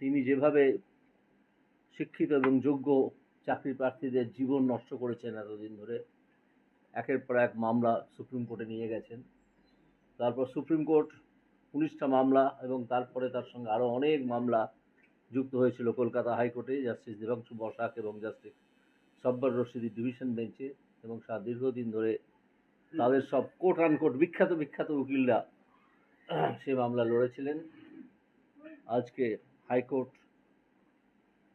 তিনি যেভাবে শিক্ষিত এবং যোগ্য চাকরি প্রার্থীদের জীবন নষ্ট করেছেন এতদিন ধরে, একের পর এক মামলা সুপ্রিম কোর্টে নিয়ে গেছেন। তারপর সুপ্রিম কোর্ট উনিশটা মামলা এবং তারপরে তার সঙ্গে আরও অনেক মামলা যুক্ত হয়েছিল কলকাতা হাইকোর্টে, জাস্টিস দেবাংশু বসাক এবং জাস্টিস সব্বর রশিদি ডিভিশন বেঞ্চে এবং সারা দীর্ঘদিন ধরে তাদের সব কোর্ট কোট আনকোট বিখ্যাত বিখ্যাত উকিলরা সে মামলা লড়েছিলেন। আজকে হাইকোর্ট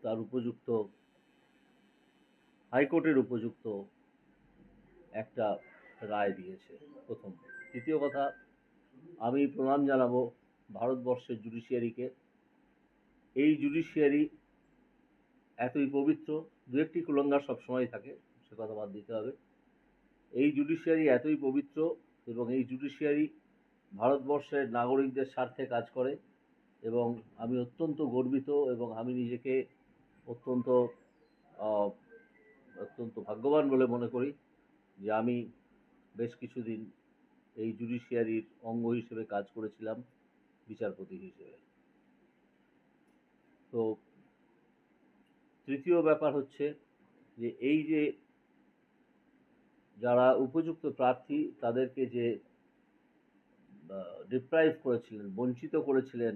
তার উপযুক্ত, হাইকোর্টের উপযুক্ত একটা রায় দিয়েছে প্রথম। দ্বিতীয় কথা, আমি প্রণাম জানাব ভারতবর্ষের জুডিশিয়ারিকে। এই জুডিশিয়ারি এতই পবিত্র, দু একটি কুলঙ্গার সবসময় থাকে, সে কথা বাদ দিতে হবে। এই জুডিশিয়ারি এতই পবিত্র এবং এই জুডিশিয়ারি ভারতবর্ষের নাগরিকদের স্বার্থে কাজ করে। এবং আমি অত্যন্ত গর্বিত এবং আমি নিজেকে অত্যন্ত অত্যন্ত ভাগ্যবান বলে মনে করি যে আমি বেশ কিছুদিন এই জুডিশিয়ারির অঙ্গ হিসেবে কাজ করেছিলাম, বিচারপতি হিসেবে। তো তৃতীয় ব্যাপার হচ্ছে যে এই যে যারা উপযুক্ত প্রার্থী তাদেরকে যে ডিপ্রাইভ করেছিলেন, বঞ্চিত করেছিলেন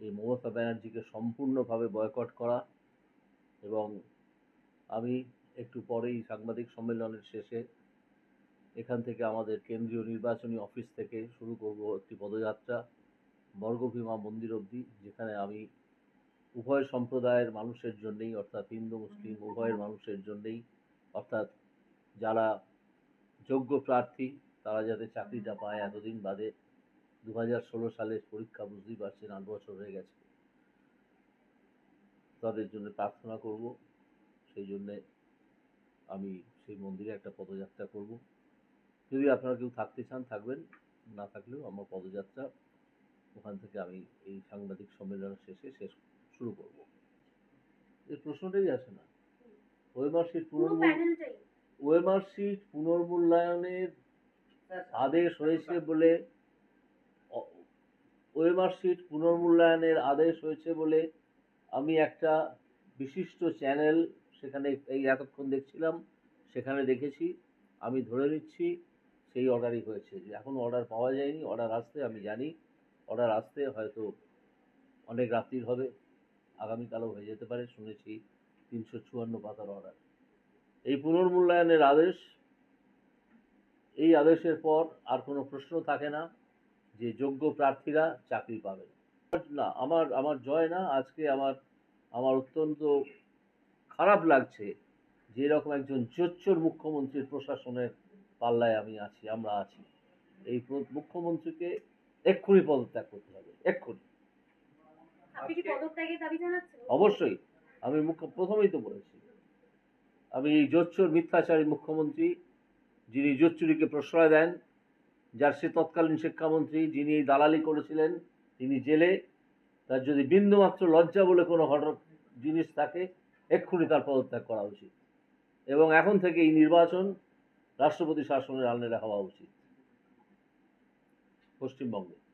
এই মমতা ব্যানার্জিকে সম্পূর্ণভাবে বয়কট করা এবং আমি একটু পরেই সাংবাদিক সম্মেলনের শেষে এখান থেকে আমাদের কেন্দ্রীয় নির্বাচনী অফিস থেকে শুরু করব একটি পদযাত্রা, বর্গভীমা মন্দির অবধি, যেখানে আমি উভয় সম্প্রদায়ের মানুষের জন্যেই, অর্থাৎ হিন্দু, মুসলিম উভয়ের মানুষের জন্যেই, অর্থাৎ যারা যোগ্য প্রার্থী, তারা যাতে চাকরিটা পায় এতদিন বাদে দু হাজার ষোলো সালের পরীক্ষা বুঝতেই পারছেন আট বছর হয়ে গেছে। তাদের জন্য প্রার্থনা করব সেই জন্যে আমি সেই মন্দিরে একটা পদযাত্রা করব। যদি আপনারা কেউ থাকতে চান থাকবেন না থাকলেও আমার পদযাত্রা ওখান থেকে আমি এই সাংবাদিক সম্মেলন শেষে শেষ শুরু করব। এই প্রশ্নটাই আসে না। ওয়েমার সিট পুরো পুনর্মূল ওয়েমার সিট পুনর্মূল্যায়নের আদেশ হয়েছে বলে ওয়েমার সিট পুনর্মূল্যায়নের আদেশ হয়েছে বলে আমি একটা বিশিষ্ট চ্যানেল সেখানে এই এতক্ষণ দেখছিলাম, সেখানে দেখেছি, আমি ধরে নিচ্ছি সেই অর্ডারই হয়েছে। যে এখন অর্ডার পাওয়া যায়নি, অর্ডার আসতে আমি জানি, অর্ডার আসতে হয়তো অনেক রাত্রির হবে, আগামীকালও হয়ে যেতে পারে, শুনেছি তিনশো চুয়ান্ন পাতার অর্ডার। এই পুনর্মূল্যায়নের আদেশ, এই আদেশের পর আর কোনো প্রশ্ন থাকে না। যে যোগ্য প্রার্থীরা চাকরি পাবেন। না আমার আমার জয় না আজকে আমার আমার অত্যন্ত খারাপ লাগছে যে এরকম একজন জোচ্চোর মুখ্যমন্ত্রীর প্রশাসনের পাল্লায় আমি আছি আমরা আছি। এই মুখ্যমন্ত্রীকে এক্ষুনি পদত্যাগ করতে হবে এক্ষুনি। অবশ্যই আমি মুখ্য প্রথমেই তো বলেছি আমি এই জোচ্চুর মিথ্যাচারী মুখ্যমন্ত্রী যিনি জোচ্চুরিকে প্রশ্রয় দেন যার সে তৎকালীন শিক্ষামন্ত্রী যিনি এই দালালি করেছিলেন, তিনি জেলে, তার যদি বিন্দুমাত্র লজ্জা বলে কোনো ঘটনা জিনিস থাকে, এক্ষুনি তার পদত্যাগ করা উচিত। এবং এখন থেকে এই নির্বাচন রাষ্ট্রপতি শাসনের আলনেরা হওয়া উচিত। পশ্চিমবঙ্গে।